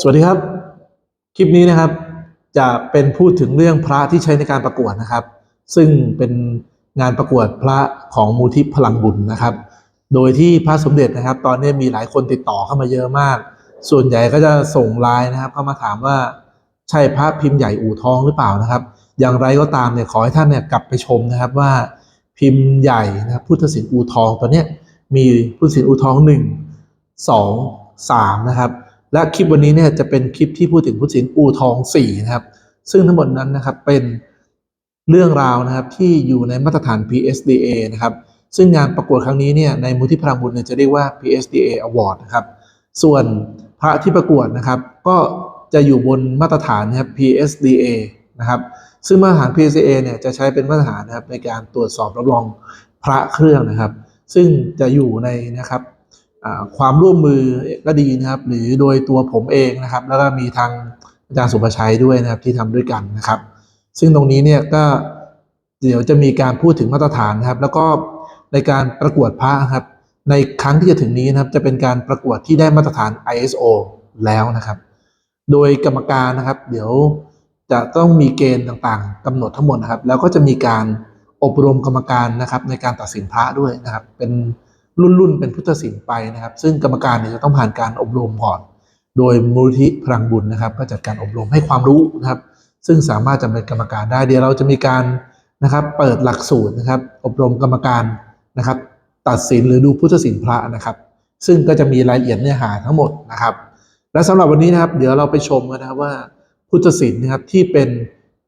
สวัสดีครับ คลิปนี้นะครับ จะเป็นพูดถึงเรื่องพระที่ใช้ในการประกวดนะครับ ซึ่งเป็นงานประกวดพระของมูลที่พลังบุญนะครับ โดยที่พระสมเด็จนะครับ ตอนนี้มีหลายคนติดต่อเข้ามาเยอะมาก ส่วนใหญ่ก็จะส่งไลน์นะครับ เข้ามาถามว่าใช่พระพิมพ์ใหญ่อู่ทองหรือเปล่านะครับ อย่างไรก็ตามเนี่ยขอให้ท่านเนี่ยกลับไปชมนะครับว่าพิมพ์ใหญ่นะครับพุทธศิลป์อู่ทองตัวนี้มีพุทธศิลป์อู่ทองหนึ่งสองสามนะครับ และคลิปวันนี้เนี่ยจะเป็นคลิปที่พูดถึงพุทธศิลป์อู่ทองสี่นะครับ ซึ่งทั้งหมดนั้นนะครับเป็นเรื่องราวนะครับที่อยู่ในมาตรฐาน PSDA นะครับ ซึ่งงานประกวดครั้งนี้เนี่ยในมูลที่พลังบุญเนี่ยจะเรียกว่า PSDA Award นะครับ ส่วนพระที่ประกวดนะครับ ก็จะอยู่บนมาตรฐานนะครับ PSDA นะครับ ซึ่งมาตรฐาน PSDA เนี่ยจะใช้เป็นมาตรฐานนะครับในการตรวจสอบรับรองพระเครื่องนะครับ ซึ่งจะอยู่ในนะครับ ความร่วมมือก็ดีนะครับ หรือโดยตัวผมเองนะครับ แล้วก็มีทางอาจารย์สุภชัยด้วยนะครับที่ทำด้วยกันนะครับ ซึ่งตรงนี้เนี่ยก็เดี๋ยวจะมีการพูดถึงมาตรฐานนะครับ แล้วก็ในการประกวดพระครับ ในครั้งที่จะถึงนี้นะครับ จะเป็นการประกวดที่ได้มาตรฐาน ISO แล้วนะครับ โดยกรรมการนะครับ เดี๋ยวจะต้องมีเกณฑ์ต่างๆกำหนดทั้งหมดนะครับ แล้วก็จะมีการอบรมกรรมการนะครับ ในการตัดสินพระด้วยนะครับ เป็น รุ่นๆเป็นพุทธศิลป์ไปนะครับ ซึ่งกรรมการเนี่ยจะต้องผ่านการอบรมก่อน โดยมูลที่พลังบุญนะครับก็จัดการอบรมให้ความรู้นะครับ ซึ่งสามารถจะเป็นกรรมการได้เดี๋ยวเราจะมีการนะครับเปิดหลักสูตรนะครับ อบรมกรรมการนะครับ ตัดสินหรือดูพุทธศิลป์พระนะครับ ซึ่งก็จะมีรายละเอียดเนื้อหาทั้งหมดนะครับ และสำหรับวันนี้นะครับ เดี๋ยวเราไปชมกันนะครับว่าพุทธศิลป์นะครับที่เป็น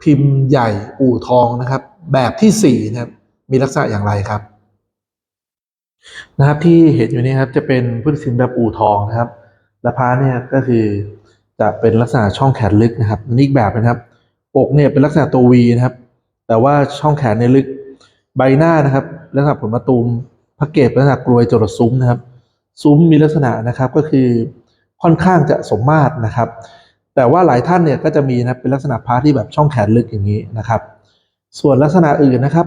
พิมพ์ใหญ่อู่ทองนะครับ แบบที่สี่นะครับมีลักษณะอย่างไรครับ นะครับที่เห็นอยู่นี่ครับจะเป็นพุทธศิลป์แบบอู่ทองนะครับ และพระเนี่ยก็คือจะเป็นลักษณะช่องแขนลึกนะครับนนี้อีกแบบนะครับอกเนี่ยเป็นลักษณะตัววีนะครับ แต่ว่าช่องแขนในลึกใบหน้านะครับลักษณะผลมะตูมพระเกศลักษณะกรวยจรดซุ้มนะครับ ซุ้มมีลักษณะนะครับก็คือค่อนข้างจะสมมาตรนะครับ แต่ว่าหลายท่านเนี่ยก็จะมีนะเป็นลักษณะพระที่แบบช่องแขนลึกอย่างนี้นะครับ ส่วนลักษณะอื่นนะครับ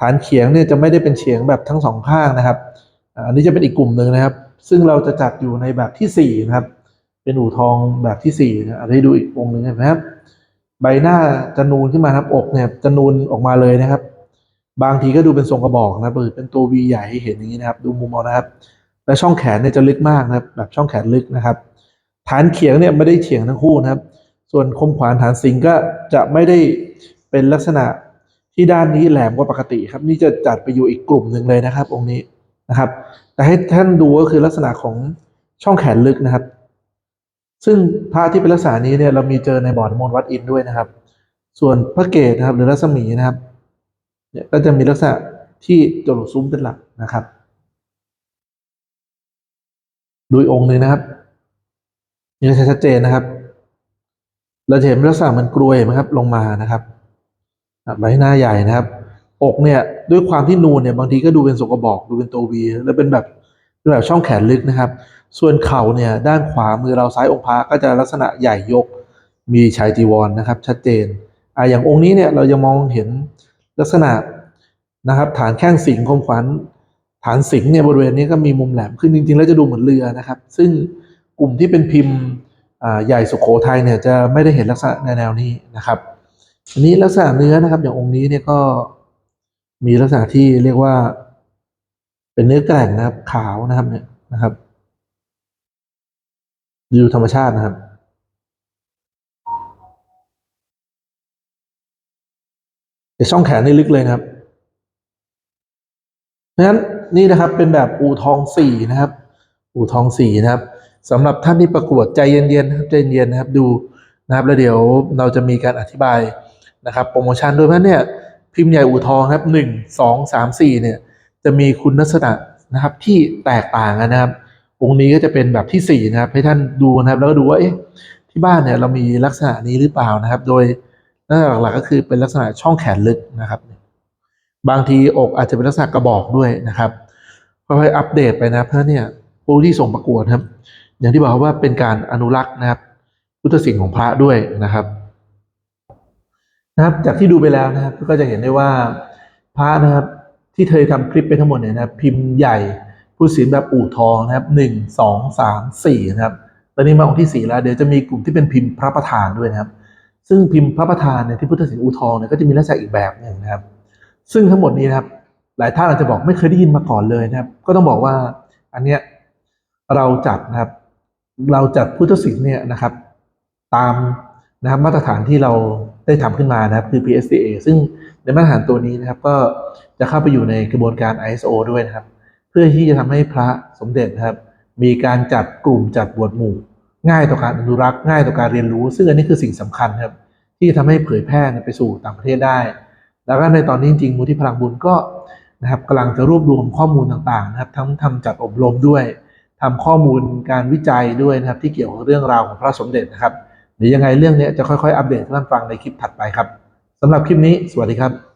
ฐานเขียงเนี่ยจะไม่ได้เป็นเฉียงแบบทั้งสองข้างนะครับอันนี้จะเป็นอีกกลุ่มหนึ่งนะครับ ซึ่งเราจะจัดอยู่ในแบบที่สี่นะครับ เป็นอู่ทองแบบที่สี่นะอันนี้ดูอีกองค์หนึ่งเห็นไหมครับ ใบหน้าจะนูนขึ้นมาครับอกเนี่ยจะนูนออกมาเลยนะครับ บางทีก็ดูเป็นทรงกระบอกนะครับหรือเป็นตัววีใหญ่ให้เห็นอย่างนี้นะครับ ดูมุมเอานะครับ และช่องแขนเนี่ยจะลึกมากนะครับ แบบช่องแขนลึกนะครับ ฐานเขียงเนี่ยไม่ได้เฉียงทั้งคู่นะครับ ส่วนคมขวานฐานสิงก็จะไม่ได้เป็นลักษณะ ที่ด้านนี้แหลมกว่าปกติครับ นี่จะจัดไปอยู่อีกกลุ่มหนึ่งเลยนะครับ องค์นี้นะครับ แต่ให้ท่านดูก็คือลักษณะของช่องแขนลึกนะครับ ซึ่งพระที่เป็นลักษณะนี้เนี่ยเรามีเจอในบ่อนมนวัดอินด้วยนะครับ ส่วนพระเกศนะครับหรือรัศมีนะครับเนี่ยก็จะมีลักษณะที่จรดซุ้มเป็นหลักนะครับดูอองค์หนึ่งนะครับนี่ชัดเจนนะครับเราจะเห็นลักษณะมันกลวยนไหมครับลงมานะครับ ใบหน้าใหญ่นะครับ อกเนี่ยด้วยความที่นูนเนี่ยบางทีก็ดูเป็นทรงกระบอกดูเป็นตัววีแล้วเป็นแบบเป็นแบบช่องแขนลึกนะครับ ส่วนเข่าเนี่ยด้านขวามือเราซ้ายองค์พระก็จะลักษณะใหญ่ยกมีชายจีวรนนะครับ ชัดเจนอ่าอย่างองค์นี้เนี่ยเรายังมองเห็นลักษณะนะครับ ฐานแข้งสิงคมขวัญฐานสิงเนี่ยบริเวณนี้ก็มีมุมแหลมขึ้นจริง ๆ แล้วจะดูเหมือนเรือนะครับ ซึ่งกลุ่มที่เป็นพิมพ์ใหญ่สุโขทัยเนี่ยจะไม่ได้เห็นลักษณะในแนวนี้นะครับ อันนี้ลักษณะเนื้อนะครับ อย่างองค์นี้เนี่ยก็มีลักษณะที่เรียกว่า เป็นเนื้อแกร่งนะครับ ขาวนะครับเนี่ยนะครับดูธรรมชาตินะครับแต่ช่องแขนนี่ลึกเลยนะครับ เพราะฉะนั้นนี่นะครับเป็นแบบอูทองสี่นะครับ อูทองสี่นะครับสำหรับท่านที่ประกวดใจเย็นๆนะครับใจเย็นๆนะครับ ดูนะครับ แล้วเดี๋ยวเราจะมีการอธิบาย นะครับโปรโมชั่นด้วยเพราะเนี่ยพิมพ์ใหญ่อู่ทองครับหนึ่งสองสามสี่เนี่ยจะมีคุณลักษณะนะครับที่แตกต่างกันนะครับองค์นี้ก็จะเป็นแบบที่สี่นะครับให้ท่านดูนะครับแล้วก็ดูว่าเอ๊ะที่บ้านเนี่ยเรามีลักษณะนี้หรือเปล่านะครับ โดยลักษณะหลักๆก็คือเป็นลักษณะช่องแขนลึกนะครับ บางทีอกอาจจะเป็นลักษณะกระบอกด้วยนะครับค่อยๆอัปเดตไปนะเพราะเนี่ยผู้ที่ส่งประกวดครับ อย่างที่บอกว่าเป็นการอนุรักษ์นะครับ พุทธศิลป์ของพระด้วยนะครับ นะครับ จากที่ดูไปแล้วนะครับ ก็จะเห็นได้ว่าพระนะครับ ที่เคยทำคลิปไปทั้งหมดเนี่ยนะครับพิมพ์ใหญ่ผู้ศิลป์แบบอู่ทองนะครับหนึ่งสองสามสี่นะครับตอนนี้มาองค์ที่สี่แล้วเดี๋ยวจะมีกลุ่มที่เป็นพิมพ์พระประธานด้วยนะครับ ซึ่งพิมพ์พระประธานเนี่ยที่พุทธศิลป์อู่ทองเนี่ยก็จะมีลักษณะอีกแบบหนึ่งนะครับ ซึ่งทั้งหมดนี้นะครับ หลายท่านอาจจะบอกไม่เคยได้ยินมาก่อนเลยนะครับ ก็ต้องบอกว่าอันเนี้ยเราจัดนะครับ เราจัดพุทธศิลป์เนี่ยนะครับ ตามนะครับมาตรฐานที่เรา ได้ทำขึ้นมานะครับคือ PSDA ซึ่งในมาตรฐานตัวนี้นะครับก็จะเข้าไปอยู่ในกระบวนการ ISO ด้วยนะครับ เพื่อที่จะทำให้พระสมเด็จนะครับ มีการจัดกลุ่มจัดหมวดหมู่ ง่ายต่อการอนุรักษ์ง่ายต่อการเรียนรู้ ซึ่งอันนี้คือสิ่งสำคัญครับ ที่จะทำให้เผยแพร่ไปสู่ต่างประเทศได้ แล้วก็ในตอนนี้จริงๆมูลที่พลังบุญก็นะครับกำลังจะรวบรวมข้อมูลต่างๆนะครับ ทั้งทำจัดอบรมด้วยทำข้อมูลการวิจัยด้วยนะครับ ที่เกี่ยวกับเรื่องราวของพระสมเด็จนะครับ เดี๋ยวยังไงเรื่องนี้จะค่อยๆ อัปเดตให้ท่านฟังในคลิปถัดไปครับสำหรับคลิปนี้สวัสดีครับ